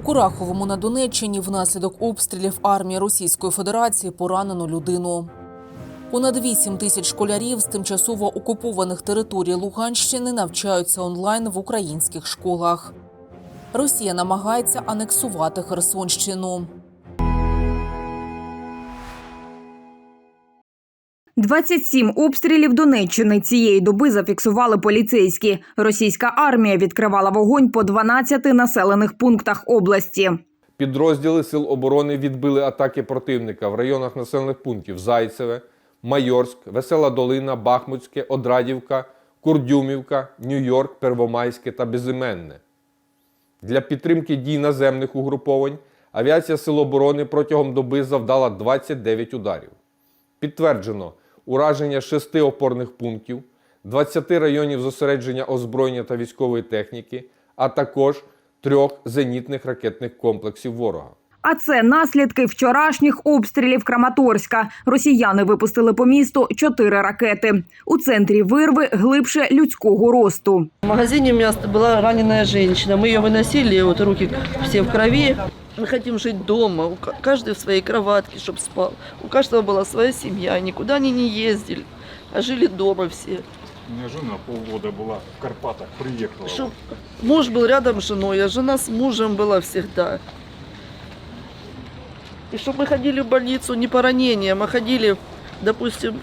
У Кураховому на Донеччині внаслідок обстрілів армії Російської Федерації поранено людину. Понад 8 тисяч школярів з тимчасово окупованих територій Луганщини навчаються онлайн в українських школах. Росія намагається анексувати Херсонщину. 27 обстрілів Донеччини цієї доби зафіксували поліцейські. Російська армія відкривала вогонь по 12 населених пунктах області. Підрозділи Сил оборони відбили атаки противника в районах населених пунктів Зайцеве, Майорськ, Весела Долина, Бахмутське, Одрадівка, Курдюмівка, Нью-Йорк, Первомайське та Безіменне. Для підтримки дій наземних угруповань авіація Сил оборони протягом доби завдала 29 ударів. Підтверджено ураження шести опорних пунктів, 20 районів зосередження озброєння та військової техніки, а також трьох зенітних ракетних комплексів ворога. А це наслідки вчорашніх обстрілів Краматорська. Росіяни випустили по місту чотири ракети. У центрі вирви глибше людського росту. В магазине у меня была раненая женщина. Мы ее выносили, вот руки все в крови. Мы хотим жить дома, у ка- каждый в своей кроватке, чтобы спал. У каждого была своя семья, никуда они не ездили, а жили дома все. У меня жена полгода была в Карпатах, приехала. Чтоб муж был рядом с женой, а жена с мужем была всегда. И чтобы мы ходили в больницу не по ранениям, а ходили, допустим,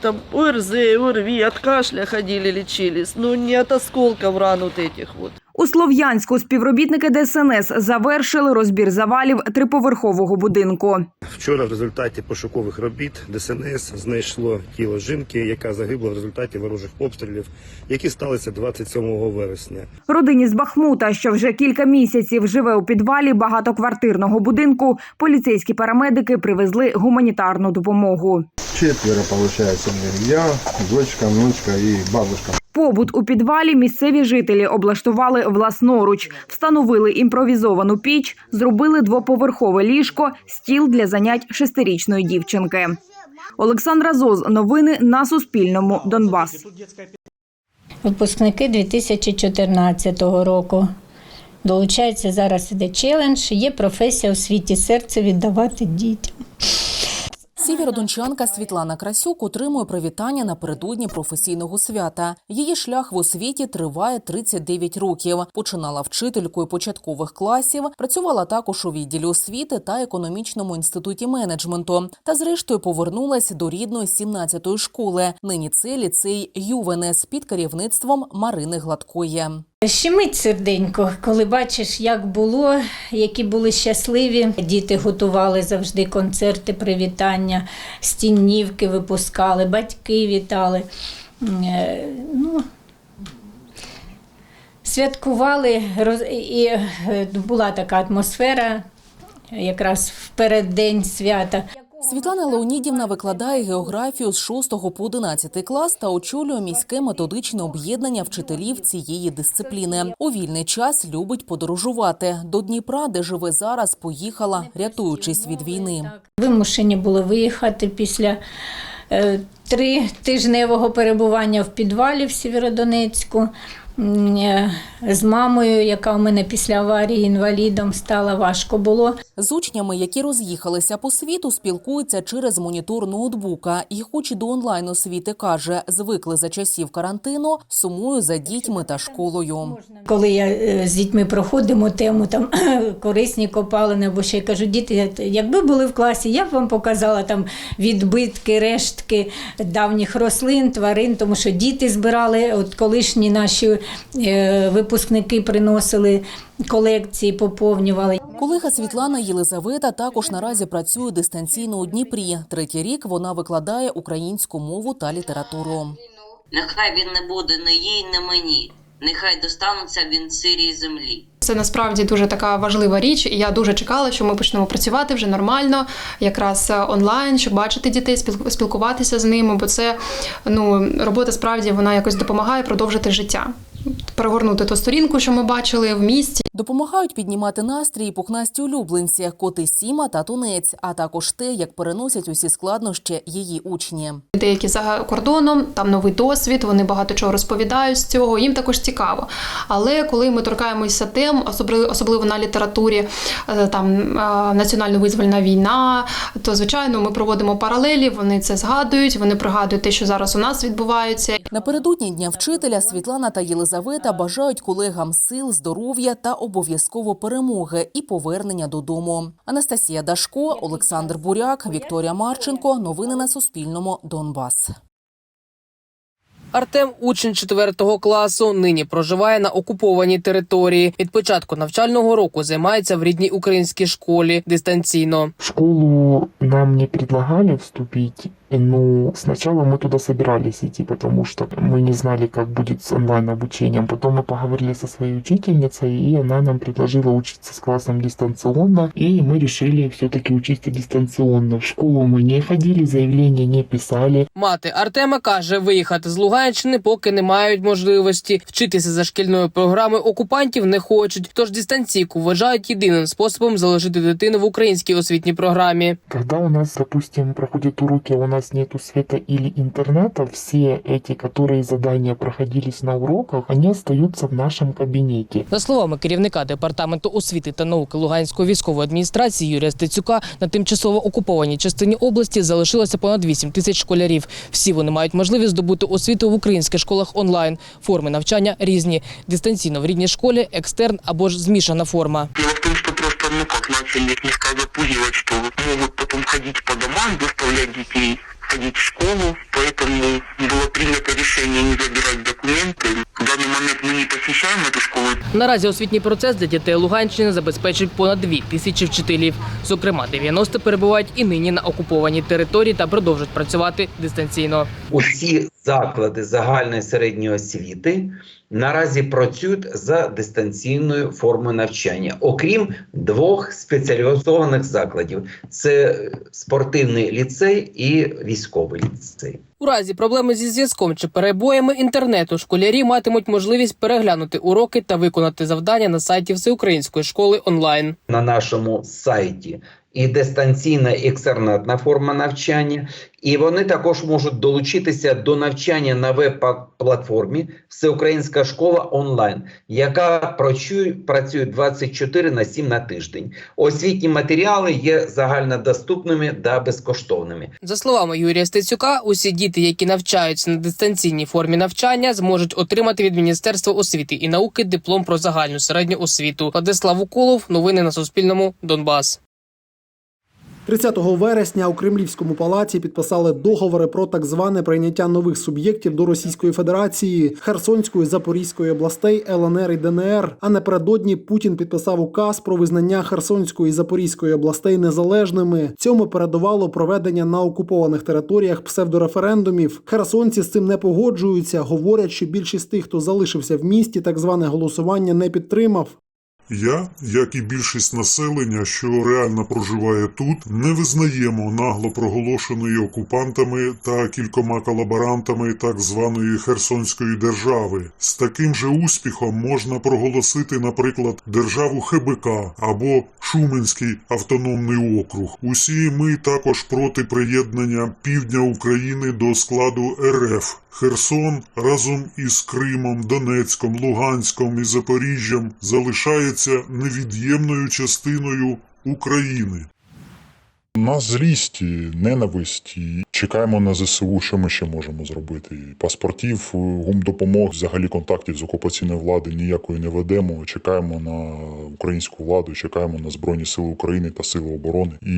там ОРЗ, ОРВИ, от кашля ходили, лечились, но не от осколков ран вот этих вот. У Слов'янську співробітники ДСНС завершили розбір завалів триповерхового будинку. Вчора в результаті пошукових робіт ДСНС знайшло тіло жінки, яка загибла в результаті ворожих обстрілів, які сталися 27 вересня. Родині з Бахмута, що вже кілька місяців живе у підвалі багатоквартирного будинку, поліцейські парамедики привезли гуманітарну допомогу. Четверо, мне. Я, дочка, внучка и бабушка. Побут у підвалі місцеві жителі облаштували власноруч, встановили імпровізовану піч, зробили двоповерхове ліжко, стіл для занять шестирічної дівчинки. Олександра Зоз. Новини на Суспільному. Донбас. Випускники 2014 року. Долучається зараз іде челендж. Є професія у світі серце віддавати дітям. Сєвєродончанка Світлана Красюк отримує привітання напередодні професійного свята. Її шлях в освіті триває 39 років. Починала вчителькою початкових класів, працювала також у відділі освіти та економічному інституті менеджменту. Та зрештою повернулась до рідної 17-ї школи. Нині це ліцей Ювенес під керівництвом Марини Гладкої. Щемить серденько, коли бачиш, як було, які були щасливі. Діти готували завжди концерти, привітання, стіннівки випускали, батьки вітали. Е, Ну, святкували, і е, була така атмосфера, якраз в переддень свята. Світлана Леонідівна викладає географію з 6 по 11 клас та очолює міське методичне об'єднання вчителів цієї дисципліни. У вільний час любить подорожувати. До Дніпра, де живе зараз, поїхала, рятуючись від війни. Вимушені були виїхати після е, тритижневого перебування в підвалі в Сєвєродонецьку. Е, З мамою, яка у мене після аварії інвалідом стала, важко було. З учнями, які роз'їхалися по світу, спілкуються через монітор ноутбука. І, хоч і до онлайн освіти каже, звикли за часів карантину, сумую за дітьми та школою. Коли я е, з дітьми проходимо тему там корисні копалини, або ще я кажу, діти, якби були в класі, я б вам показала там відбитки, рештки давніх рослин, тварин, тому що діти збирали, от колишні наші випускники приносили колекції, поповнювали. Колега Світлана Єлизавета також наразі працює дистанційно у Дніпрі. Третій рік вона викладає українську мову та літературу. Нехай він не буде ні їй, ні мені. Нехай достануться він сирій землі. Це насправді дуже така важлива річ, і я дуже чекала, що ми почнемо працювати вже нормально, якраз е, онлайн, щоб бачити дітей, спіл- спілкуватися з ними, бо це ну робота справді вона якось допомагає продовжити життя. Перегорнути ту сторінку, що ми бачили в місті. Допомагають піднімати настрій пухнасті улюбленці, коти Сіма та Тунець, а також те, як переносять усі складнощі її учні. Деякі за кордоном, там новий досвід, вони багато чого розповідають з цього. Їм також цікаво. Але коли ми торкаємося тем, особливо, на літературі, е, там е, національно-визвольна війна, то звичайно ми проводимо паралелі. Вони це згадують, вони пригадують те, що зараз у нас відбувається. Напередодні дня вчителя Світлана та Єлизавета бажають колегам сил, здоров'я та обов'язково перемоги і повернення додому. Анастасія Дашко, Олександр Буряк, Вікторія Марченко. Новини на Суспільному. Донбас. Артем, учень 4 класу, нині проживає на окупованій території. Від початку навчального року займається в рідній українській школі дистанційно. В школу нам не предлагали вступить, но сначала мы туда собирались идти, потому что мы не знали, как будет с онлайн-обучением. Потом мы поговорили со своей учительницей, и она нам предложила учиться с классом дистанционно, и мы решили все-таки учиться дистанционно. В школу мы не ходили, заявления не писали. Мати Артема каже, виїхати з Луганщини поки не мають можливості. Вчитися за шкільною програмою окупантів не хочуть. Тож дистанційку вважають єдиним способом залишити дитину в українській освітній програмі. Когда у нас, допустим, проходят уроки, а у нас нету света или интернета, все эти, которые задания проходились на уроках, они остаются в нашем кабинете. За словами керівника департаменту освіти та науки Луганської військової адміністрації Юрія Стецюка, на тимчасово окупованій частині області залишилося понад 8 тисяч школярів. Всі вони мають можливість здобути освіту в українських школах онлайн. Форми навчання різні: дистанційно в рідній школі, екстерн або ж змішана форма. Ну как, начали слегка запугивать, что могут потом ходить по домам, заставлять детей ходить в школу, поэтому было принято решение не забирать документы. В данный момент мы не посещаем эту школу, Наразі освітній процес для дітей Луганщини забезпечують понад 2 тисячі вчителів. Зокрема, 90 перебувають і нині на окупованій території та продовжують працювати дистанційно. усі заклади загальної середньої освіти наразі працюють за дистанційною формою навчання, окрім двох спеціалізованих закладів: це спортивний ліцей і військовий ліцей. У разі проблеми зі зв'язком чи перебоями інтернету школярі матимуть можливість переглянути уроки та виконати завдання на сайті всеукраїнської школи онлайн. на нашому сайті і дистанційна і екстернатна форма навчання, і вони також можуть долучитися до навчання на веб-платформі Всеукраїнська школа онлайн, яка працює 24 на 7 на тиждень. Освітні матеріали є загальнодоступними та безкоштовними. За словами Юрія Стецюка, усі діти, які навчаються на дистанційній формі навчання, зможуть отримати від Міністерства освіти і науки диплом про загальну середню освіту. Владислав Уколов, новини на Суспільному, Донбас. 30 вересня у Кремлівському палаці підписали договори про так зване прийняття нових суб'єктів до Російської Федерації, Херсонської, Запорізької областей, ЛНР і ДНР. А напередодні Путін підписав указ про визнання Херсонської Запорізької областей незалежними. Цьому передувало проведення на окупованих територіях псевдореферендумів. Херсонці з цим не погоджуються. Говорять, що більшість тих, хто залишився в місті, так зване голосування не підтримав. Я, як і більшість населення, що реально проживає тут, не визнаємо нагло проголошеної окупантами та кількома колаборантами так званої Херсонської держави. З таким же успіхом можна проголосити, наприклад, державу ХБК або Шуменський автономний округ. Усі ми також проти приєднання півдня України до складу РФ. Херсон разом із Кримом, Донецьком, Луганськом і Запоріжжям залишається невід'ємною частиною України. На злісті, ненависті. Чекаємо на ЗСУ, що ми ще можемо зробити. Паспортів, гумдопомог, взагалі контактів з окупаційною владою ніякої не ведемо. Чекаємо на українську владу, чекаємо на Збройні Сили України та Сили оборони. І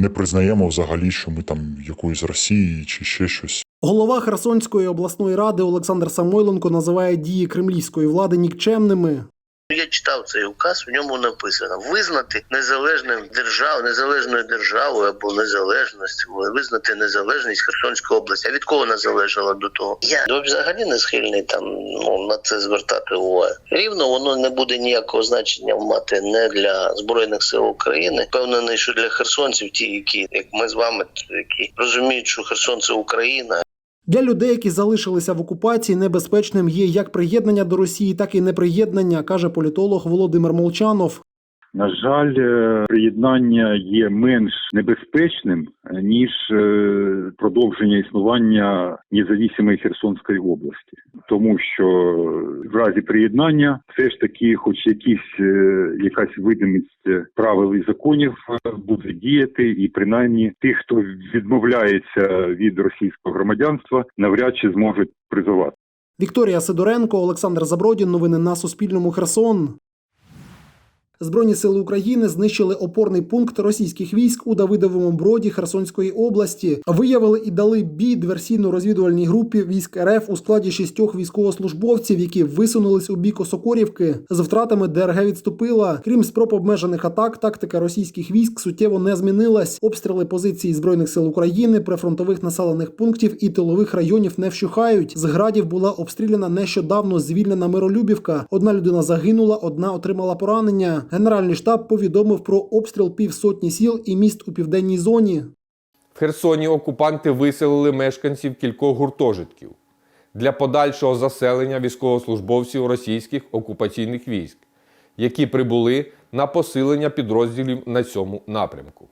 не признаємо взагалі, що ми там якоїсь Росії чи ще щось. Голова Херсонської обласної ради Олександр Самойленко називає дії кремлівської влади нікчемними. Я читав цей указ, в ньому написано визнати незалежним держав, незалежною державою або незалежність, визнати незалежність Херсонської області. А від кого вона залежала до того? Я ну, взагалі не схильний там ну на це звертати увагу. Рівно воно не буде ніякого значення мати не для збройних сил України. Впевнений, що для херсонців, ті, які як ми з вами, які розуміють, що Херсон це Україна, Для людей, які залишилися в окупації, небезпечним є як приєднання до Росії, так і неприєднання, каже політолог Володимир Молчанов. На жаль, е, приєднання є менш небезпечним ніж е, продовження існування незалежної Херсонської області, тому що в разі приєднання все ж таки, хоч якісь е, якась видимість правил і законів буде діяти, і принаймні тих, хто відмовляється від російського громадянства, навряд чи зможуть призивати. Вікторія Сидоренко, Олександр Забродін. Новини на Суспільному. Херсон. Збройні сили України знищили опорний пункт російських військ у Давидовому броді Херсонської області. Виявили і дали бій диверсійно-розвідувальній групі військ РФ у складі шістьох військовослужбовців, які висунулись у бік Осокорівки. З втратами ДРГ відступила. Крім спроб обмежених атак, тактика російських військ суттєво не змінилась. Обстріли позицій збройних сил України, прифронтових населених пунктів і тилових районів не вщухають. З градів була обстріляна нещодавно звільнена Миролюбівка. Одна людина загинула, одна отримала поранення. Генеральний штаб повідомив про обстріл півсотні сіл і міст у південній зоні. В Херсоні окупанти виселили мешканців кількох гуртожитків для подальшого заселення військовослужбовців російських окупаційних військ, які прибули на посилення підрозділів на цьому напрямку.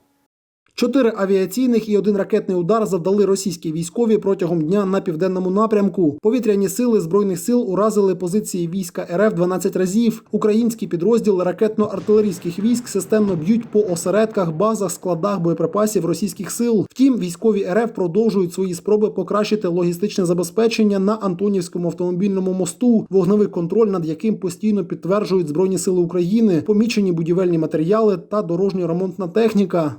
Чотири авіаційних і один ракетний удар завдали російські військові протягом дня на південному напрямку. Повітряні сили збройних сил уразили позиції війська РФ 12 разів. Український підрозділ ракетно-артилерійських військ системно б'ють по осередках, базах, складах боєприпасів російських сил. Втім, військові РФ продовжують свої спроби покращити логістичне забезпечення на Антонівському автомобільному мосту, вогневий контроль над яким постійно підтверджують збройні сили України, помічені будівельні матеріали та дорожньо-ремонтна техніка.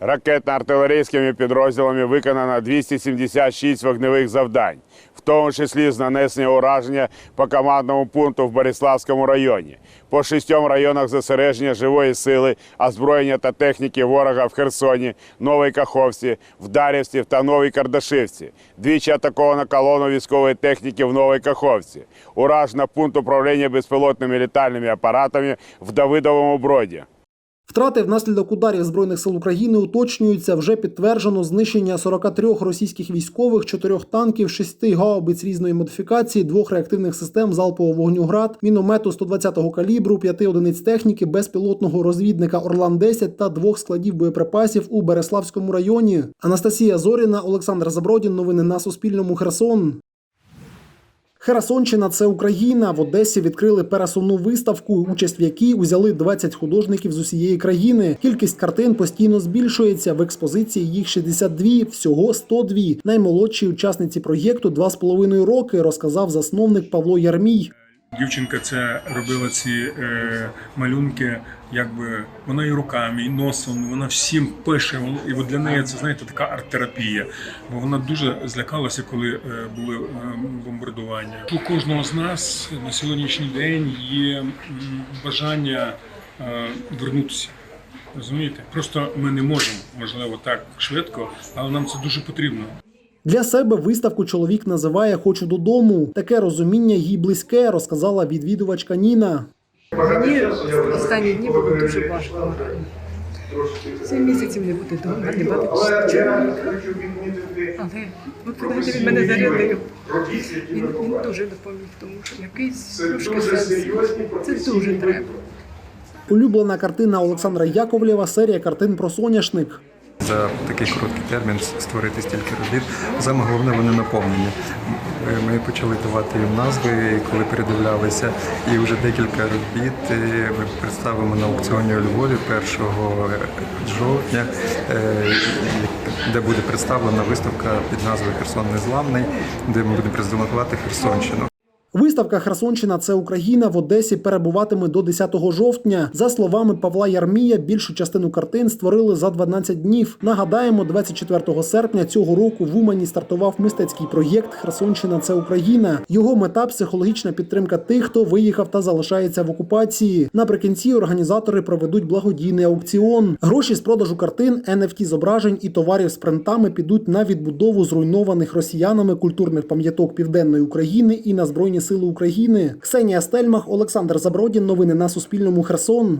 Ракетно-артилерійськими підрозділами виконано 276 вогневих завдань, в тому числі з нанесення ураження по командному пункту в Бориславському районі, по шістьом районах зосередження живої сили, озброєння та техніки ворога в Херсоні, Новій Каховці, в Дарівці та Новій Кардашивці. Двічі атаковано колону військової техніки в Новій Каховці. Уражено пункт управління безпілотними літальними апаратами в Давидовому броді. Втрати внаслідок ударів збройних сил України уточнюються. Вже підтверджено знищення 43 російських військових, 4 танків, 6 гаубиць різної модифікації, двох реактивних систем залпового вогню град, міномету 120-го калібру, 5 одиниць техніки, безпілотного розвідника Орлан 10 та двох складів боєприпасів у Береславському районі. Анастасія Зоріна, Олександр Забродін. Новини на Суспільному. Херсон. Херсонщина це Україна. В Одесі відкрили пересувну виставку, участь в якій узяли 20 художників з усієї країни. Кількість картин постійно збільшується. В експозиції їх 62, всього 102. Наймолодшій учасниці проєкту 2,5 роки, розказав засновник Павло Ярмій. Дівчинка це робила ці е, малюнки, якби вона і руками, і носом, вона всім пише. І от для неї це знаєте така арт-терапія. Бо вона дуже злякалася, коли е, були е, бомбардування. У кожного з нас на сьогоднішній день є бажання е, вернутися. Розумієте? Просто ми не можемо, можливо, так швидко, але нам це дуже потрібно. Для себе виставку чоловік називає Хочу додому. Таке розуміння їй близьке, розказала відвідувачка Ніна. Мені останні дні було дуже важко. Сім місяців не бути вдома, не бачити чоловіка. Але от коли він мене зарядив, він, він дуже допоміг, тому що якийсь трошки сенс. Це дуже треба. Улюблена картина Олександра Яковлєва серія картин про соняшник. За такий короткий термін створити стільки робіт. Саме головне вони наповнені. Ми почали давати їм назви, коли передивлялися, і вже декілька робіт е, ми представимо на аукціоні у Львові 1 жовтня, е, де буде представлена виставка під назвою Херсон Незламний, де ми будемо презентувати Херсонщину. Виставка Херсонщина це Україна в Одесі перебуватиме до 10 жовтня. За словами Павла Ярмія, більшу частину картин створили за 12 днів. Нагадаємо, 24 серпня цього року в Умані стартував мистецький проєкт Херсонщина це Україна. Його мета психологічна підтримка тих, хто виїхав та залишається в окупації. Наприкінці організатори проведуть благодійний аукціон. Гроші з продажу картин, NFT зображень і товарів з принтами підуть на відбудову зруйнованих росіянами культурних пам'яток Південної України і на збройні сили України. Ксенія Стельмах, Олександр Забродін. Новини на Суспільному. Херсон.